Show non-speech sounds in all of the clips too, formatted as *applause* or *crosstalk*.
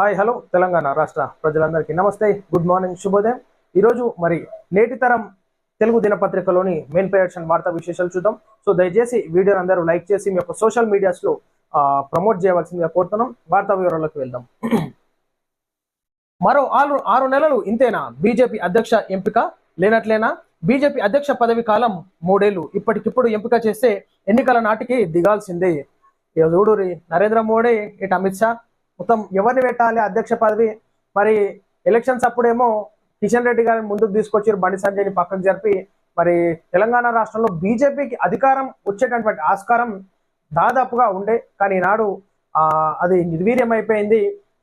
Hi hello Telangana రాష్ట్ర ప్రజలందరికీ నమస్తే. గుడ్ మార్నింగ్ శుభోదయం. ఈరోజు మరి నేటి తరం తెలుగు దినపత్రికలోని మెయిన్ పేర్స్ వార్తా విశేషాలు చూద్దాం. సో దయచేసి వీడియోని అందరూ లైక్ చేసి మీ యొక్క సోషల్ మీడియాస్లో ప్రమోట్ చేయవలసిందిగా కోరుతున్నాం. వార్తా వివరాలకు వెళ్దాం. మరో ఆరు ఆరు నెలలు ఇంతేనా? బీజేపీ అధ్యక్ష ఎంపిక లేనట్లేనా? బీజేపీ అధ్యక్ష పదవి కాలం మూడేళ్ళు ఇప్పటికిప్పుడు ఎంపిక చేస్తే ఎన్నికల నాటికి దిగాల్సిందే. చూడు చూడురి నరేంద్ర మోడీ ఇటు అమిత్ షా మొత్తం ఎవరిని పెట్టాలి అధ్యక్ష పదవి? మరి ఎలక్షన్స్ అప్పుడేమో కిషన్ రెడ్డి గారిని ముందుకు తీసుకొచ్చారు బండి సంజయ్ని పక్కకు జరిపి. మరి తెలంగాణ రాష్ట్రంలో బీజేపీకి అధికారం వచ్చేటటువంటి ఆస్కారం దాదాపుగా ఉండే కానీ ఈనాడు అది నిర్వీర్యం అయిపోయింది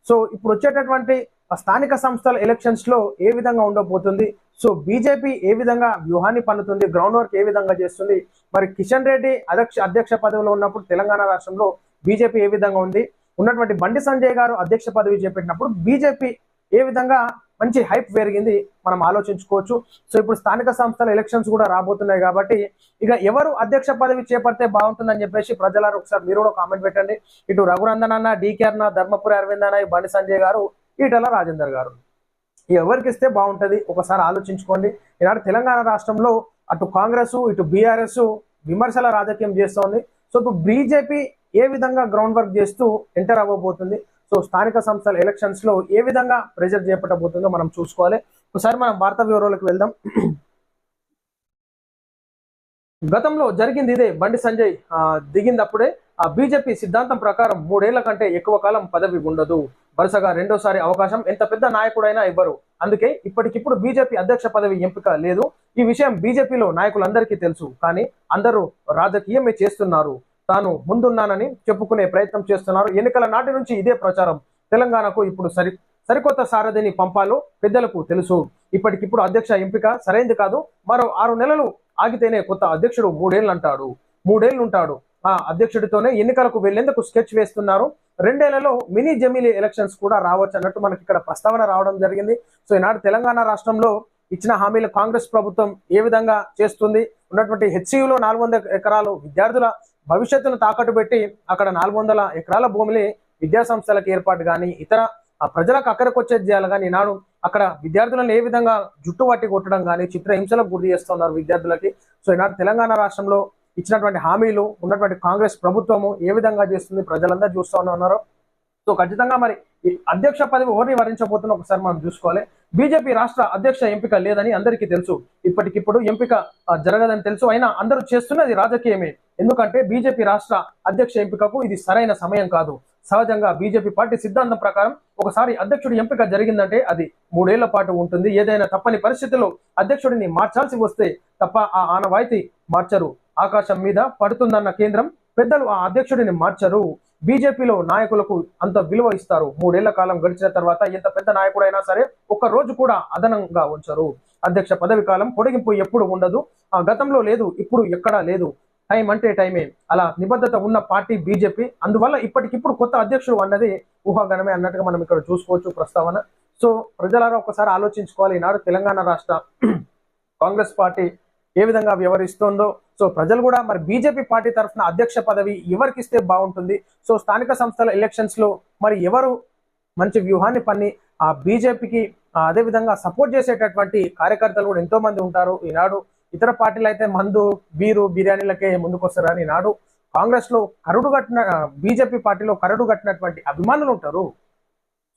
సో ఇప్పుడు వచ్చేటటువంటి స్థానిక సంస్థల ఎలక్షన్స్లో ఏ విధంగా ఉండబోతుంది? సో బీజేపీ ఏ విధంగా వ్యూహాన్ని పన్నుతుంది? గ్రౌండ్ వర్క్ ఏ విధంగా చేస్తుంది? మరి కిషన్ రెడ్డి అధ్యక్ష అధ్యక్ష పదవిలో ఉన్నప్పుడు తెలంగాణ రాష్ట్రంలో బీజేపీ ఏ విధంగా ఉంది? ఉన్నటువంటి బండి సంజయ్ గారు అధ్యక్ష పదవి చేపట్టినప్పుడు బీజేపీ ఏ విధంగా మంచి హైప్ పెరిగింది మనం ఆలోచించుకోవచ్చు. సో ఇప్పుడు స్థానిక సంస్థల ఎలక్షన్స్ కూడా రాబోతున్నాయి కాబట్టి ఇక ఎవరు అధ్యక్ష పదవి చేపడితే బాగుంటుందని చెప్పేసి ప్రజలారు ఒకసారి మీరు కూడా కామెంట్ పెట్టండి. ఇటు రఘునందన్ అన్న డీకే అన్న ధర్మపురి అరవింద్ అన్న ఈ బండి సంజయ్ గారు ఈటల రాజేందర్ గారు. ఎవరికి ఇస్తే బాగుంటుంది? ఒకసారి ఆలోచించుకోండి. ఈనాడు తెలంగాణ రాష్ట్రంలో అటు కాంగ్రెస్ ఇటు బీఆర్ఎస్ విమర్శల రాజకీయం చేస్తోంది. సో ఇప్పుడు బీజేపీ ఏ విధంగా గ్రౌండ్ వర్క్ చేస్తూ ఎంటర్ అవ్వబోతుంది? సో స్థానిక సంస్థల ఎలక్షన్స్లో ఏ విధంగా ప్రెజర్ చేపట్టబోతుందో మనం చూసుకోవాలి. ఒకసారి మనం వార్తా వివరాలకు వెళ్దాం. గతంలో జరిగింది ఇదే. బండి సంజయ్ దిగినప్పుడే దిగిందప్పుడే ఆ బీజేపీ సిద్ధాంతం ప్రకారం మూడేళ్ళ కంటే ఎక్కువ కాలం పదవి ఉండదు. వరుసగా రెండోసారి అవకాశం ఎంత పెద్ద నాయకుడైనా ఇవ్వరు. అందుకే ఇప్పటికిప్పుడు బీజేపీ అధ్యక్ష పదవి ఎంపిక లేదు. ఈ విషయం బీజేపీలో నాయకులందరికీ తెలుసు. కానీ అందరూ రాజకీయమే చేస్తున్నారు. తాను ముందున్నానని చెప్పుకునే ప్రయత్నం చేస్తున్నారు. ఎన్నికల నాటి నుంచి ఇదే ప్రచారం. తెలంగాణకు ఇప్పుడు సరి సరికొత్త సారథిని పంపాలో పెద్దలకు తెలుసు. ఇప్పటికిప్పుడు అధ్యక్ష ఎంపిక సరైంది కాదు. మరో ఆరు నెలలు ఆగితేనే కొత్త అధ్యక్షుడు మూడేళ్ళు అంటాడు మూడేళ్ళు ఉంటాడు ఆ అధ్యక్షుడితోనే ఎన్నికలకు వెళ్ళేందుకు స్కెచ్ వేస్తున్నారు. రెండేళ్ళలో మినీ జమీలీ ఎలక్షన్స్ కూడా రావచ్చు అన్నట్టు మనకి ఇక్కడ ప్రస్తావన రావడం జరిగింది. సో ఈనాడు తెలంగాణ రాష్ట్రంలో ఇచ్చిన హామీలు కాంగ్రెస్ ప్రభుత్వం ఏ విధంగా చేస్తుంది? ఉన్నటువంటి హెచ్సియులో నాలుగు ఎకరాలు విద్యార్థుల భవిష్యత్తును తాకట్టు పెట్టి అక్కడ నాలుగు వందల ఎకరాల భూమిని విద్యాసంస్థలకు ఏర్పాటు కానీ ఇతర ఆ ప్రజలకు అక్కడికి వచ్చేది చేయాలి కానీ ఈనాడు అక్కడ విద్యార్థులను ఏ విధంగా జుట్టు పట్టి కొట్టడం కానీ చిత్ర హింసలకు గురి చేస్తున్నారు విద్యార్థులకి. సో ఈనాడు తెలంగాణ రాష్ట్రంలో ఇచ్చినటువంటి హామీలు ఉన్నటువంటి కాంగ్రెస్ ప్రభుత్వము ఏ విధంగా చేస్తుంది ప్రజలందరూ చూస్తూ ఉన్నారు. సో ఖచ్చితంగా మరి ఈ అధ్యక్ష పదవి ఎవరిని వరించబోతున్న ఒకసారి మనం చూసుకోవాలి. బీజేపీ రాష్ట్ర అధ్యక్ష ఎంపిక లేదని అందరికీ తెలుసు. ఇప్పటికిప్పుడు ఎంపిక జరగదని తెలుసు. అయినా అందరూ చేస్తున్నది రాజకీయమే. ఎందుకంటే బీజేపీ రాష్ట్ర అధ్యక్ష ఎంపికకు ఇది సరైన సమయం కాదు. సహజంగా బీజేపీ పార్టీ సిద్ధాంతం ప్రకారం ఒకసారి అధ్యక్షుడి ఎంపిక జరిగిందంటే అది మూడేళ్ళ పాటు ఉంటుంది. ఏదైనా తప్పని పరిస్థితుల్లో అధ్యక్షుడిని మార్చాల్సి వస్తే తప్ప ఆ ఆనవాయితీ మార్చరు. ఆకాశం మీద పడుతుందన్న కేంద్రం పెద్దలు ఆ అధ్యక్షుడిని మార్చరు. బీజేపీలో నాయకులకు అంత విలువ ఇస్తారు. మూడేళ్ళ కాలం గడిచిన తర్వాత ఎంత పెద్ద నాయకుడైనా సరే ఒక్క రోజు కూడా అదనంగా ఉంచరు. అధ్యక్ష పదవి కాలం పొడిగింపు ఎప్పుడు ఉండదు. ఆ గతంలో లేదు ఇప్పుడు ఎక్కడా లేదు. టైం అంటే టైమే. అలా నిబద్ధత ఉన్న పార్టీ బీజేపీ. అందువల్ల ఇప్పటికిప్పుడు కొత్త అధ్యక్షుడు అన్నది ఊహాగణమే అన్నట్టుగా మనం ఇక్కడ చూసుకోవచ్చు ప్రస్తావన. సో ప్రజలారా ఒకసారి ఆలోచించుకోవాలి. ఈనాడు తెలంగాణ రాష్ట్ర *clears throat* కాంగ్రెస్ పార్టీ ఏ విధంగా వ్యవహరిస్తుందో సో ప్రజలు కూడా మరి బీజేపీ పార్టీ తరఫున అధ్యక్ష పదవి ఎవరికి ఇస్తే బాగుంటుంది? సో స్థానిక సంస్థల ఎలక్షన్స్లో మరి ఎవరు మంచి వ్యూహాన్ని పన్ని ఆ బీజేపీకి అదే విధంగా సపోర్ట్ చేసేటటువంటి కార్యకర్తలు కూడా ఎంతో మంది ఉంటారు. ఈనాడు ఇతర పార్టీలు అయితే మందు బీరు బిర్యానీలకే ముందుకొస్తారు అని ఈనాడు కాంగ్రెస్లో కరుడు కట్టిన బీజేపీ పార్టీలో కరడు కట్టినటువంటి అభిమానులు ఉంటారు.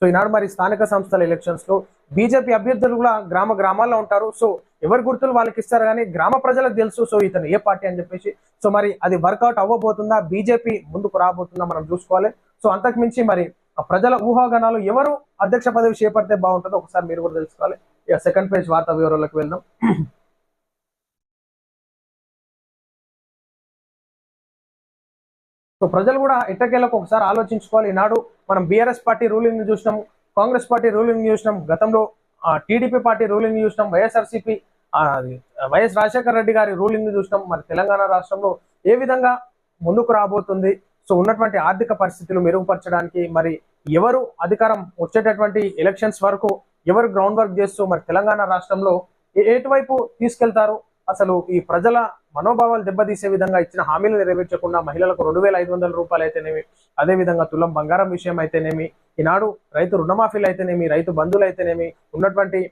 సో ఈనాడు మరి స్థానిక సంస్థల ఎలక్షన్స్లో బీజేపీ అభ్యర్థులు కూడా గ్రామ గ్రామాల్లో ఉంటారు. సో ఎవరి గుర్తులు వాళ్ళకి ఇస్తారు కానీ గ్రామ ప్రజలకు తెలుసు సో ఇతను ఏ పార్టీ అని చెప్పేసి సో మరి అది వర్కౌట్ అవ్వబోతుందా? బీజేపీ ముందుకు రాబోతుందా? మనం చూసుకోవాలి. సో అంతకు మించి మరి ఆ ప్రజల ఊహాగానాలు ఎవరు అధ్యక్ష పదవి చేపడితే బాగుంటుందో ఒకసారి మీరు కూడా తెలుసుకోవాలి. ఇక సెకండ్ పేజ్ వార్తా వివరాలకు వెళ్దాం. సో ప్రజలు కూడా ఎట్టకేలకు ఒకసారి ఆలోచించుకోవాలి. ఈనాడు మనం బీఆర్ఎస్ పార్టీ రూలింగ్ చూసినాం కాంగ్రెస్ పార్టీ రూలింగ్ చూసినాం గతంలో టీడీపీ పార్టీ రూలింగ్ చూసినాం వైఎస్ఆర్సీపీ వైఎస్ రాజశేఖర రెడ్డి గారి రూలింగ్ చూసినాం. మరి తెలంగాణ రాష్ట్రంలో ఏ విధంగా ముందుకు రాబోతుంది? సో ఉన్నటువంటి ఆర్థిక పరిస్థితులు మెరుగుపరచడానికి మరి ఎవరు అధికారం వచ్చేటటువంటి ఎలక్షన్స్ వరకు ఎవరు గ్రౌండ్ వర్క్ చేస్తూ మరి తెలంగాణ రాష్ట్రంలో ఏ- ఎటువైపు తీసుకెళ్తారు? అసలు ఈ ప్రజల మనోభావాలు దెబ్బతీసే విధంగా ఇచ్చిన హామీలు నెరవేర్చకుండా మహిళలకు రెండు వేల ఐదు వందల రూపాయలు అయితేనేమి? అదే విధంగా తులం బంగారం విషయం అయితేనేమి? ఈనాడు రైతు రుణమాఫీలు అయితేనేమి? రైతు బంధువులు అయితేనేమి? ఉన్నటువంటి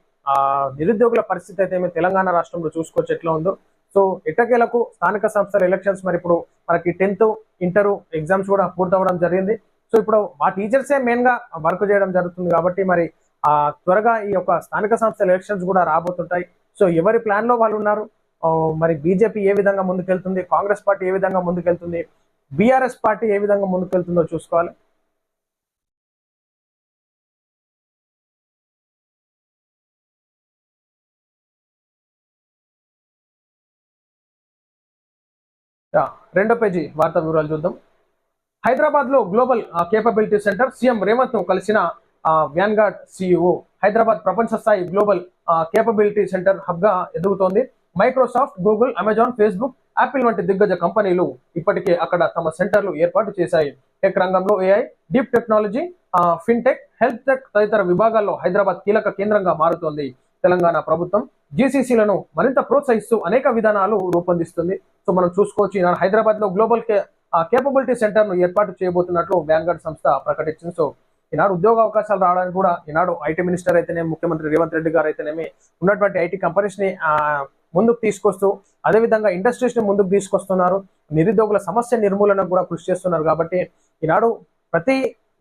నిరుద్యోగుల పరిస్థితి అయితే మేము తెలంగాణ రాష్ట్రంలో చూసుకోవచ్చు ఎట్లా ఉందో. సో ఎట్టకేలకు స్థానిక సంస్థల ఎలక్షన్స్ మరి ఇప్పుడు మనకి టెన్త్ ఇంటర్ ఎగ్జామ్స్ కూడా పూర్తవడం జరిగింది. సో ఇప్పుడు మా టీచర్సే మెయిన్గా వర్క్ చేయడం జరుగుతుంది కాబట్టి మరి ఆ త్వరగా ఈ యొక్క స్థానిక సంస్థల ఎలక్షన్స్ కూడా రాబోతుంటాయి. సో ఎవరి ప్లాన్లో వాళ్ళు ఉన్నారు? మరి బీజేపీ ఏ విధంగా ముందుకెళ్తుంది? కాంగ్రెస్ పార్టీ ఏ విధంగా ముందుకెళ్తుంది? బీఆర్ఎస్ పార్టీ ఏ విధంగా ముందుకెళ్తుందో చూసుకోవాలి. రెండో పేజీ వార్తా వివరాలు చూద్దాం. హైదరాబాద్లో గ్లోబల్ కేపబిలిటీ సెంటర్ సీఎం రేవంత్ను కలిసిన వ్యాన్గార్డ్ సిఇఓ హైదరాబాద్ ప్రపంచ స్థాయి గ్లోబల్ కేపబిలిటీ సెంటర్ హబ్గా ఎదుగుతోంది. Microsoft Google Amazon Facebook Apple వంటి దిగ్గజ కంపెనీలు ఇప్పటికే అక్కడ తమ సెంటర్లు ఏర్పాటు చేశాయి. టెక్ రంగంలో AI deep technology fintech health tech తదితర విభాగాల్లో హైదరాబాద్ కీలక కేంద్రంగా మారుతోంది. తెలంగాణ ప్రభుత్వం జీసీసీలను మరింత ప్రోత్సహిస్తూ అనేక విధానాలు రూపొందిస్తుంది. సో మనం చూసుకోవచ్చు ఈనాడు హైదరాబాద్లో గ్లోబల్ కేపబిలిటీ సెంటర్ను ఏర్పాటు చేయబోతున్నట్లు వ్యాన్గార్డ్ సంస్థ ప్రకటించింది. సో ఈనాడు ఉద్యోగ అవకాశాలు రావడానికి కూడా ఈనాడు ఐటీ మినిస్టర్ అయితేనేమి ముఖ్యమంత్రి రేవంత్ రెడ్డి గారు అయితేనేమి ఉన్నటువంటి ఐటీ కంపెనీస్ని ముందుకు తీసుకొస్తూ అదేవిధంగా ఇండస్ట్రీస్ని ముందుకు తీసుకొస్తున్నారు. నిరుద్యోగుల సమస్య నిర్మూలనకు కూడా కృషి చేస్తున్నారు కాబట్టి ఈనాడు ప్రతి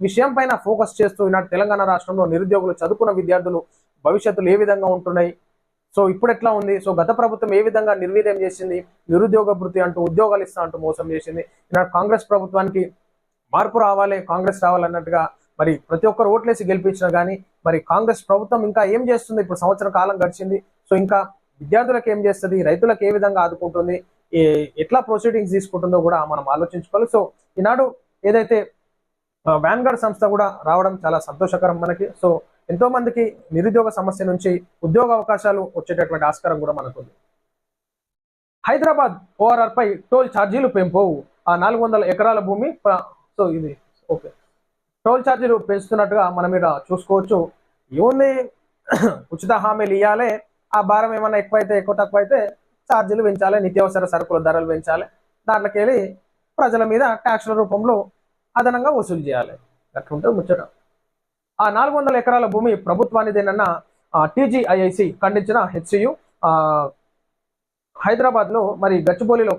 విషయం పైన ఫోకస్ చేస్తూ ఈనాడు తెలంగాణ రాష్ట్రంలో నిరుద్యోగులు చదువుకున్న విద్యార్థులు భవిష్యత్తులో ఏ విధంగా ఉంటున్నాయి సో ఇప్పుడు ఎట్లా ఉంది? సో గత ప్రభుత్వం ఏ విధంగా నిర్వీర్యం చేసింది? నిరుద్యోగ భృతి అంటూ ఉద్యోగాలు ఇస్తా అంటూ మోసం చేసింది. ఈనాడు కాంగ్రెస్ ప్రభుత్వానికి మార్పు రావాలి కాంగ్రెస్ రావాలన్నట్టుగా మరి ప్రతి ఒక్కరు ఓట్లేసి గెలిపించినా కానీ మరి కాంగ్రెస్ ప్రభుత్వం ఇంకా ఏం చేస్తుంది? ఇప్పుడు సంవత్సరం కాలం గడిచింది. సో ఇంకా విద్యార్థులకు ఏం చేస్తుంది? రైతులకు ఏ విధంగా ఆదుకుంటుంది? ఎట్లా ప్రొసీడింగ్స్ తీసుకుంటుందో కూడా మనం ఆలోచించుకోవాలి. సో ఈనాడు ఏదైతే వ్యాన్గార్డ్ సంస్థ కూడా రావడం చాలా సంతోషకరం మనకి. సో ఎంతో మందికి నిరుద్యోగ సమస్య నుంచి ఉద్యోగ అవకాశాలు వచ్చేటటువంటి ఆస్కారం కూడా మనకుంది. హైదరాబాద్ ఓఆర్ఆర్ పై టోల్ ఛార్జీలు పెంపు ఆ నాలుగు వందల ఎకరాల భూమి సో ఇది ఓకే. టోల్ ఛార్జీలు పెంచుతున్నట్టుగా మనం ఇక్కడ చూసుకోవచ్చు. ఏముంది *clears throat* ఉచిత హామీలు ఇవ్వాలి ఆ భారం ఏమైనా ఎక్కువైతే ఎక్కువ తక్కువ అయితే ఛార్జీలు పెంచాలి. నిత్యావసర సరుకుల ధరలు పెంచాలి. దాంట్లోకి వెళ్ళి ప్రజల మీద ట్యాక్స్ల రూపంలో అదనంగా వసూలు చేయాలి. అట్లుంటే ముచ్చట. ఆ నాలుగు వందల ఎకరాల భూమి ప్రభుత్వానిదేనన్న టీజీఐఐసి ఖండించిన హెచ్సియు హైదరాబాద్లో మరి గచ్చిబౌలిలో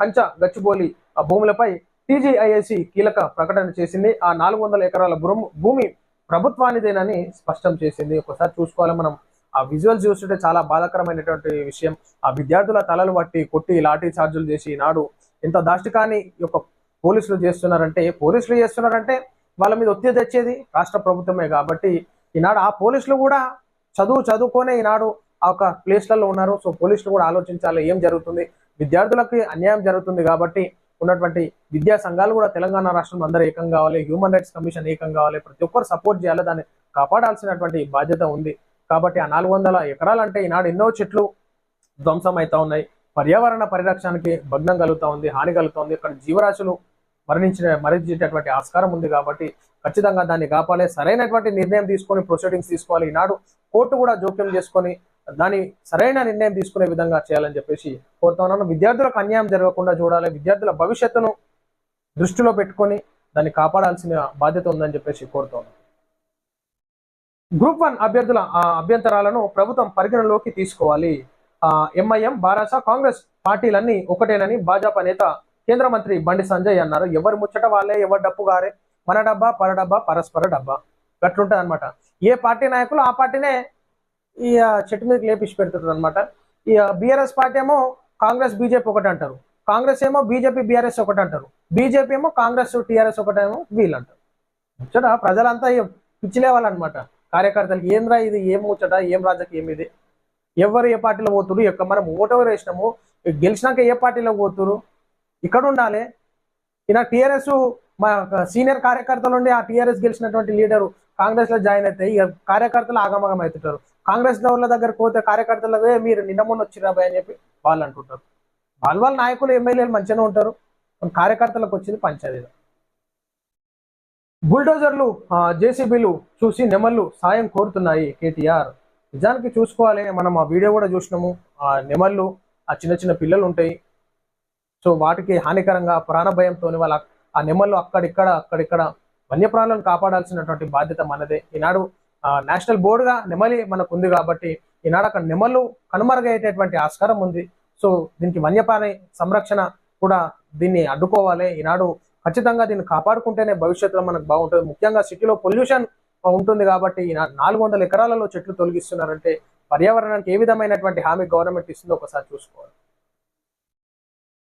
కంచ గచ్చిబౌలి ఆ భూములపై టీజీఐఐసి కీలక ప్రకటన చేసింది. ఆ నాలుగు వందల ఎకరాల భూము- భూమి ప్రభుత్వానిదేనని స్పష్టం చేసింది. ఒకసారి చూసుకోవాలి మనం. ఆ విజువల్స్ చూస్తుంటే చాలా బాధాకరమైనటువంటి విషయం. ఆ విద్యార్థుల తలలు పట్టి కొట్టి లాఠీ ఛార్జీలు చేసి ఈనాడు ఎంత దాష్టికాన్ని ఈ యొక్క పోలీసులు చేస్తున్నారంటే పోలీసులు చేస్తున్నారంటే వాళ్ళ మీద ఒత్తిడి తెచ్చేది రాష్ట్ర ప్రభుత్వమే కాబట్టి ఈనాడు ఆ పోలీసులు కూడా చదువు చదువుకొనే ఈనాడు ఆ ఒక ప్లేస్లలో ఉన్నారు. సో పోలీసులు కూడా ఆలోచించాలి ఏం జరుగుతుంది? విద్యార్థులకి అన్యాయం జరుగుతుంది కాబట్టి ఉన్నటువంటి విద్యా సంఘాలు కూడా తెలంగాణ రాష్ట్రంలో అందరూ ఏకం కావాలి హ్యూమన్ రైట్స్ కమిషన్ ఏకం కావాలి ప్రతి ఒక్కరు సపోర్ట్ చేయాలి దాన్ని కాపాడాల్సినటువంటి బాధ్యత ఉంది. కాబట్టి ఆ నాలుగు వందల ఎకరాలంటే ఈనాడు ఎన్నో చెట్లు ధ్వంసం అవుతా ఉన్నాయి. పర్యావరణ పరిరక్షణకి భగ్నం కలుగుతూ ఉంది హాని కలుగుతుంది ఇక్కడ జీవరాశులు మరణించిన మరణించేటటువంటి ఆస్కారం ఉంది కాబట్టి ఖచ్చితంగా దాన్ని కాపాలి సరైనటువంటి నిర్ణయం తీసుకొని ప్రొసీడింగ్స్ తీసుకోవాలి. ఈనాడు కోర్టు కూడా జోక్యం చేసుకొని దాని సరైన నిర్ణయం తీసుకునే విధంగా చేయాలని చెప్పేసి కోరుతా ఉన్నాను. విద్యార్థులకు అన్యాయం జరగకుండా చూడాలి. విద్యార్థుల భవిష్యత్తును దృష్టిలో పెట్టుకొని దాన్ని కాపాడాల్సిన బాధ్యత ఉందని చెప్పేసి కోరుతా గ్రూప్ వన్ అభ్యర్థుల ఆ, అభ్యంతరాలను ప్రభుత్వం పరిగణలోకి తీసుకోవాలి. ఆ, ఎంఐఎం బారాస కాంగ్రెస్ పార్టీలన్నీ ఒకటేనని భాజపా నేత కేంద్ర మంత్రి బండి సంజయ్ అన్నారు ఎవరి ముచ్చట వాళ్ళే ఎవరి డప్పు గారే? మన డబ్బా పర డబ్బా పరస్పర డబ్బా. అట్లుంటుంది అనమాట ఏ పార్టీ నాయకులు ఆ పార్టీనే ఈ చెట్టు మీదకి లేపిసి పెడుతుంటారు అనమాట ఈ బీఆర్ఎస్ పార్టీ ఏమో కాంగ్రెస్ బీజేపీ ఒకటి అంటారు. కాంగ్రెస్ ఏమో బీజేపీ బీఆర్ఎస్ ఒకటి అంటారు. బీజేపీ ఏమో కాంగ్రెస్ టీఆర్ఎస్ ఒకటేమో వీళ్ళు అంటారు ముచ్చట ప్రజలంతా ఈ పిచ్చిలేవాలన్నమాట కార్యకర్తలకి ఏంద్రా ఇది ఏం ముచ్చట ఏం రాజకీయం ఇది? ఎవరు ఏ పార్టీలో పోతురు ఎక్క మనం ఓటెవరు వేసినాము? గెలిచినాక ఏ పార్టీలో పోతురు ఇక్కడ ఉండాలి ఇలా టీఆర్ఎస్ మా సీనియర్ కార్యకర్తలు ఉండి ఆ టీఆర్ఎస్ గెలిచినటువంటి లీడరు కాంగ్రెస్లో జాయిన్ అయితే ఇక కార్యకర్తలు ఆగమగం అవుతుంటారు కాంగ్రెస్ వాళ్ళ దగ్గరకు పోతే కార్యకర్తలవే మీరు నిన్న మొన్న వచ్చిరాబాయ్ అని చెప్పి వాళ్ళు అంటుంటారు. వాళ్ళ వాళ్ళ నాయకులు ఎమ్మెల్యేలు మంచిగానే ఉంటారు. కార్యకర్తలకు వచ్చింది పంచలేదు బుల్డోజర్లు జేసీబీలు చూసి నెమళ్ళు సాయం కోరుతున్నాయి కేటీఆర్. నిజానికి చూసుకోవాలి. మనం ఆ వీడియో కూడా చూసినాము. ఆ నెమళ్ళు ఆ చిన్న చిన్న పిల్లలు ఉంటాయి సో వాటికి హానికరంగా ప్రాణ భయంతో వాళ్ళ ఆ నెమ్మలు అక్కడిక్కడ అక్కడిక్కడ వన్యప్రాణులను కాపాడాల్సినటువంటి బాధ్యత మనదే. ఈనాడు నేషనల్ బోర్డుగా నెమలి మనకు ఉంది కాబట్టి ఈనాడు అక్కడ నెమలు కనుమరుగయ్యేటటువంటి ఆస్కారం ఉంది. సో దీనికి వన్యప్రాణి సంరక్షణ కూడా దీన్ని అడ్డుకోవాలి. ఈనాడు ఖచ్చితంగా దీన్ని కాపాడుకుంటేనే భవిష్యత్తులో మనకు బాగుంటుంది. ముఖ్యంగా సిటీలో పొల్యూషన్ ఉంటుంది కాబట్టి ఈ నాలుగు వందల ఎకరాలలో చెట్లు తొలగిస్తున్నారంటే పర్యావరణానికి ఏ విధమైనటువంటి హామీ గవర్నమెంట్ ఇస్తుందో ఒకసారి చూసుకోవాలి.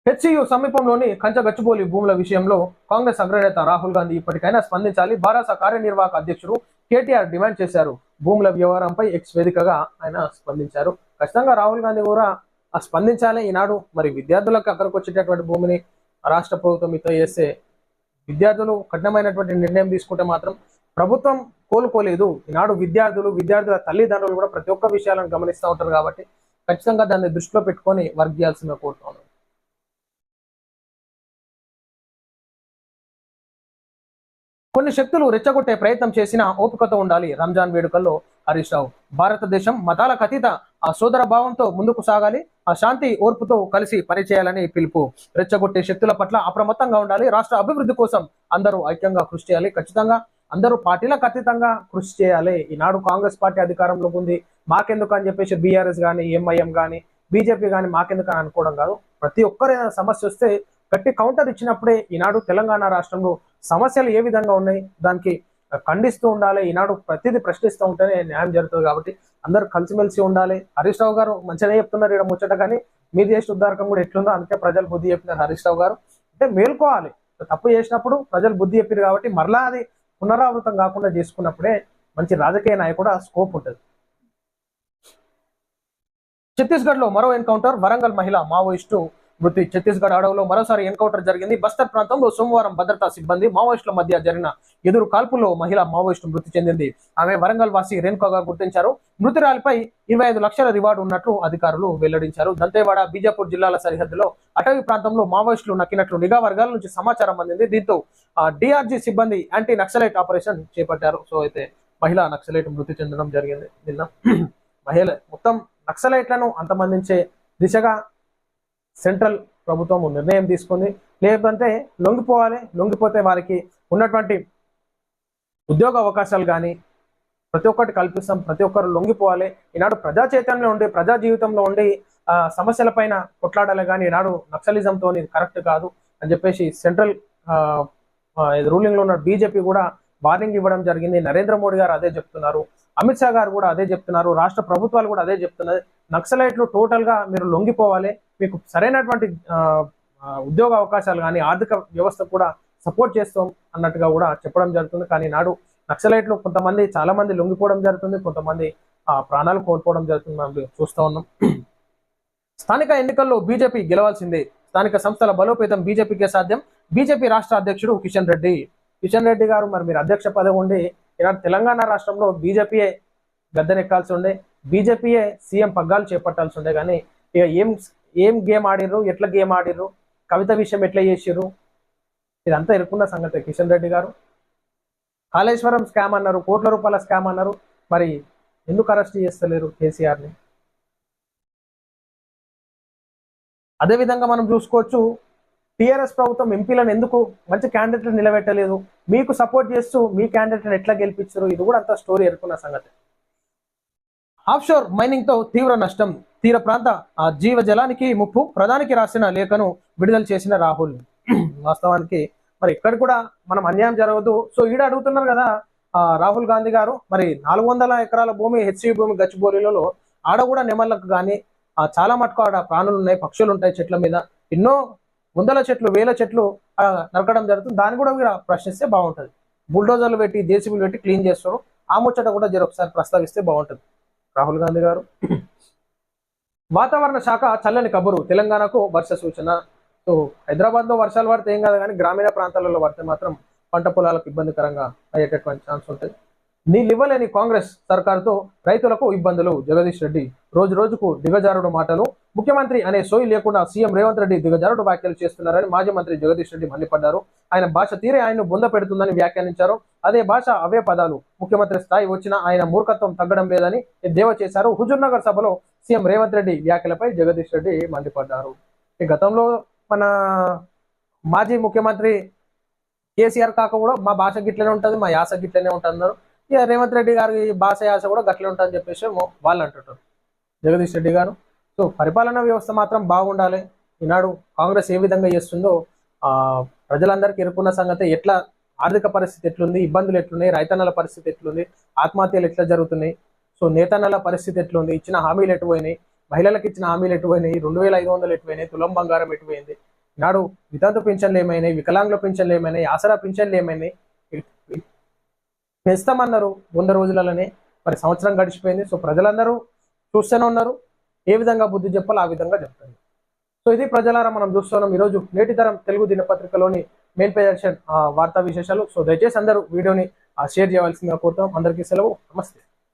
హెచ్సియు సమీపంలోని కంచగచ్చిబోలి భూముల విషయంలో కాంగ్రెస్ అగ్రనేత రాహుల్ గాంధీ ఇప్పటికైనా స్పందించాలి. భారత కార్యనిర్వాహక అధ్యక్షుడు కేటీఆర్ డిమాండ్ చేశారు. భూముల వ్యవహారంపై ఎక్స్ వేదికగా ఆయన స్పందించారు. ఖచ్చితంగా రాహుల్ గాంధీ కూడా ఆ స్పందించాలి ఈనాడు. మరి విద్యార్థులకు అక్కడికి వచ్చేటటువంటి భూమిని రాష్ట్ర ప్రభుత్వం ఇతో చేస్తే విద్యార్థులు కఠినమైనటువంటి నిర్ణయం తీసుకుంటే మాత్రం ప్రభుత్వం కోలుకోలేదు. ఈనాడు విద్యార్థులు విద్యార్థుల తల్లిదండ్రులు కూడా ప్రతి ఒక్క విషయాలను గమనిస్తూ ఉంటారు కాబట్టి ఖచ్చితంగా దాన్ని దృష్టిలో పెట్టుకొని వర్క్ చేయాల్సిందిగా కోరుతున్నాను. కొన్ని శక్తులు రెచ్చగొట్టే ప్రయత్నం చేసిన ఓపికతో ఉండాలి. రంజాన్ వేడుకల్లో హరీష్ రావు. భారతదేశం మతాలకు అతీత. ఆ సోదర భావంతో ముందుకు సాగాలి. ఆ శాంతి ఓర్పుతో కలిసి పనిచేయాలని పిలుపు. రెచ్చగొట్టే శక్తుల పట్ల అప్రమత్తంగా ఉండాలి. రాష్ట్ర అభివృద్ధి కోసం అందరూ ఐక్యంగా కృషి చేయాలి. ఖచ్చితంగా అందరూ పార్టీలకు అతీతంగా కృషి చేయాలి. ఈనాడు కాంగ్రెస్ పార్టీ అధికారంలోకి ఉంది. మాకెందుకు అని చెప్పేసి బీఆర్ఎస్ కానీ ఎంఐఎం కానీ బీజేపీ కానీ మాకెందుకు అని అనుకోవడం కాదు. ప్రతి ఒక్కరు సమస్య వస్తే గట్టి కౌంటర్ ఇచ్చినప్పుడే ఈనాడు తెలంగాణ రాష్ట్రంలో సమస్యలు ఏ విధంగా ఉన్నాయి దానికి ఖండిస్తూ ఉండాలి ఈనాడు ప్రతిదీ ప్రశ్నిస్తూ ఉంటేనే న్యాయం జరుగుతుంది కాబట్టి అందరూ కలిసిమెలిసి ఉండాలి. హరీష్ రావు గారు మంచిగానే చెప్తున్నారు ఇక్కడ ముచ్చట కానీ మీరు చేసిన ఉద్దారకం కూడా ఎట్లుందో అందుకే ప్రజలు బుద్ధి చెప్పినారు హరీష్ రావు గారు. అంటే మేల్కోవాలి. తప్పు చేసినప్పుడు ప్రజలు బుద్ధి చెప్పారు కాబట్టి మరలా అది పునరావృతం కాకుండా చేసుకున్నప్పుడే మంచి రాజకీయ నాయకుడు స్కోప్ ఉంటుంది. ఛత్తీస్గఢ్లో మరో ఎన్కౌంటర్ వరంగల్ మహిళ మావోయిస్టు మృతి ఛత్తీస్గఢ్ అడవులో మరోసారి ఎన్కౌంటర్ జరిగింది. బస్తర్ ప్రాంతంలో సోమవారం భద్రతా సిబ్బంది మావోయిస్టుల మధ్య జరిగిన ఎదురు కాల్పుల్లో మహిళ మావోయిస్టు మృతి చెందింది. ఆమె వరంగల్ వాసి రేణుకగా గుర్తించారు. మృతురాలిపై ఇరవై ఐదు లక్షల రివార్డు ఉన్నట్లు అధికారులు వెల్లడించారు. దంతేవాడ బీజాపూర్ జిల్లాల సరిహద్దులో అటవీ ప్రాంతంలో మావోయిస్టులు నక్కినట్లు నిఘా వర్గాల నుంచి సమాచారం అందింది. దీంతో డిఆర్జీ సిబ్బంది యాంటీ నక్సలైట్ ఆపరేషన్ చేపట్టారు. సో అయితే మహిళా నక్సలైట్ మృతి చెందడం జరిగింది. నిన్న మహిళ మొత్తం నక్సలైట్లను అంతమందించే దిశగా సెంట్రల్ ప్రభుత్వం నిర్ణయం తీసుకుంది. లేదంటే లొంగిపోవాలి. లొంగిపోతే వారికి ఉన్నటువంటి ఉద్యోగ అవకాశాలు కానీ ప్రతి ఒక్కటి కల్పిస్తాం. ప్రతి ఒక్కరు లొంగిపోవాలి. ఈనాడు ప్రజా చైతన్యంలో ఉండి ప్రజా జీవితంలో ఉండి సమస్యల సమస్యలపైన కొట్లాడాలి కానీ ఈనాడు నక్సలిజంతో ఇది కరెక్ట్ కాదు అని చెప్పేసి సెంట్రల్ రూలింగ్లో ఉన్న బీజేపీ కూడా వార్నింగ్ ఇవ్వడం జరిగింది. నరేంద్ర మోడీ గారు అదే చెప్తున్నారు. అమిత్ షా గారు కూడా అదే చెప్తున్నారు. రాష్ట్ర ప్రభుత్వాలు కూడా అదే చెప్తున్నారు నక్సలైట్లు టోటల్గా మీరు లొంగిపోవాలి. మీకు సరైనటువంటి ఆ, ఉద్యోగ అవకాశాలు కానీ ఆర్థిక వ్యవస్థ కూడా సపోర్ట్ చేస్తాం అన్నట్టుగా కూడా చెప్పడం జరుగుతుంది. కానీ నాడు నక్సలైట్లు కొంతమంది చాలా మంది లొంగిపోవడం జరుగుతుంది. కొంతమంది ఆ, ప్రాణాలు కోల్పోవడం జరుగుతుంది మనం చూస్తూ ఉన్నాం. స్థానిక ఎన్నికల్లో బీజేపీ గెలవాల్సిందే. స్థానిక సంస్థల బలోపేతం బీజేపీకే సాధ్యం. బీజేపీ రాష్ట్ర అధ్యక్షుడు కిషన్ రెడ్డి. కిషన్ రెడ్డి గారు మరి మీరు అధ్యక్ష పదవి ఉండి ఈనాడు తెలంగాణ రాష్ట్రంలో బీజేపీయే గద్దెనెక్కాల్సి ఉండే బీజేపీయే సీఎం పగ్గాలు చేపట్టాల్సి ఉండే. కానీ ఇక ఏం ఏం గేమ్ ఆడిర్రు ఎట్లా గేమ్ ఆడిర్రు కవిత విషయం ఎట్లా చేసిర్రు ఇదంతా ఇరుక్కున్న సంగతి. కిషన్ రెడ్డి గారు కాళేశ్వరం స్కామ్ అన్నారు కోట్ల రూపాయల స్కామ్ అన్నారు మరి ఎందుకు అరెస్ట్ చేస్తలేరు కేసీఆర్ని? అదేవిధంగా మనం చూసుకోవచ్చు టీఆర్ఎస్ ప్రభుత్వం ఎంపీలను ఎందుకు మంచి క్యాండిడేట్లు నిలబెట్టలేదు? మీకు సపోర్ట్ చేస్తూ మీ క్యాండిడేట్ని ఎట్లా గెలిపించారు ఇది కూడా అంత స్టోరీ ఎరుకున్న సంగతి. ఆఫ్షోర్ మైనింగ్తో తీవ్ర నష్టం. తీర ప్రాంత ఆ జీవ జలానికి ముప్పు. ప్రధానికి రాసిన లేఖను విడుదల చేసిన రాహుల్. *clears throat* వాస్తవానికి మరి ఇక్కడ కూడా మనం అన్యాయం జరగదు. సో ఈడ అడుగుతున్నారు కదా ఆ, రాహుల్ గాంధీ గారు. మరి నాలుగు వందల ఎకరాల భూమి హెచ్సి భూమి గచ్చిబౌలిలలో ఆడ కూడా నెమళ్ళకు కానీ చాలా మటుకు ఆడ ప్రాణులు ఉన్నాయి పక్షులు ఉంటాయి చెట్ల మీద. ఎన్నో వందల చెట్లు వేల చెట్లు నరకడం జరుగుతుంది. దాన్ని కూడా మీరు ప్రశ్నిస్తే బాగుంటుంది. బుల్డోజర్లు పెట్టి జేసీబీలు పెట్టి క్లీన్ చేస్తారు. ఆ ముచ్చట కూడా జర ఒకసారి ప్రస్తావిస్తే బాగుంటుంది. రాహుల్ గాంధీ గారు. వాతావరణ శాఖ చల్లని కబురు. తెలంగాణకు వర్ష సూచన. సో హైదరాబాద్లో వర్షాలు పడితే ఏం కాదు కానీ గ్రామీణ ప్రాంతాలలో పడితే మాత్రం పంట పొలాలకు ఇబ్బందికరంగా అయ్యేటటువంటి ఛాన్స్ ఉంటుంది. నీళ్ళివ్వలేని కాంగ్రెస్ సర్కారుతో రైతులకు ఇబ్బందులు. జగదీష్ రెడ్డి రోజు రోజుకు దిగజారుడు మాటలు. ముఖ్యమంత్రి అనే సోయి లేకుండా సీఎం రేవంత్ రెడ్డి దిగజారుడు వ్యాఖ్యలు చేస్తున్నారని మాజీ మంత్రి జగదీష్ రెడ్డి మండిపడ్డారు. ఆయన భాష తీరే ఆయన్ను బొంద పెడుతుందని వ్యాఖ్యానించారు. అదే భాష అవే పదాలు. ముఖ్యమంత్రి స్థాయి వచ్చినా ఆయన మూర్ఖత్వం తగ్గడం లేదని దేవ చేశారు. హుజూర్నగర్ సభలో సీఎం రేవంత్ రెడ్డి వ్యాఖ్యలపై జగదీష్ రెడ్డి మండిపడ్డారు. ఈ గతంలో మన మాజీ ముఖ్యమంత్రి కేసీఆర్ కాక కూడా మా భాష గిట్లనే ఉంటుంది మా యాస గిట్లనే ఉంటుంది అన్నారు. ఇక రేవంత్ రెడ్డి గారి భాష కూడా గట్లే ఉంటుందని చెప్పేసి వాళ్ళు అంటుంటారు. జగదీష్ రెడ్డి గారు. సో పరిపాలనా వ్యవస్థ మాత్రం బాగుండాలి. ఈనాడు కాంగ్రెస్ ఏ విధంగా చేస్తుందో ఆ ప్రజలందరికీ ఎరుకున్న సంగతి ఎట్లా ఆర్థిక పరిస్థితి ఎట్లుంది ఇబ్బందులు ఎట్లున్నాయి రైతన్నల పరిస్థితి ఎట్లుంది ఆత్మహత్యలు ఎట్లా జరుగుతున్నాయి సో నేతన్నల పరిస్థితి ఎట్లుంది ఇచ్చిన హామీలు ఎటుపోయినాయి మహిళలకు ఇచ్చిన హామీలు ఎటుపోయినాయి రెండు వేల ఐదు వందలు ఎటుపోయినాయి తులం బంగారం ఎటుపోయింది నాడు వితంతు పింఛన్లు ఏమైనాయి వికలాంగుల పింఛన్లు ఏమైనాయి ఆసరా పింఛన్లు ఏమైనాయి పెంచుతామన్నారు వంద రోజులలోనే. మరి సంవత్సరం గడిచిపోయింది. సో ప్రజలందరూ చూస్తూనే ఉన్నారు. ఏ విధంగా బుద్ధి చెప్పాలో ఆ విధంగా చెప్తారు. సో ఇది ప్రజలారా మనం చూస్తున్నాం. ఈరోజు నేటి తరం తెలుగు దినపత్రికలోని మెయిన్ పేజ్ వార్తా విశేషాలు. సో దయచేసి అందరూ వీడియోని షేర్ చేయవలసిందిగా కోరుతాం అందరికీ సెలవు. నమస్తే.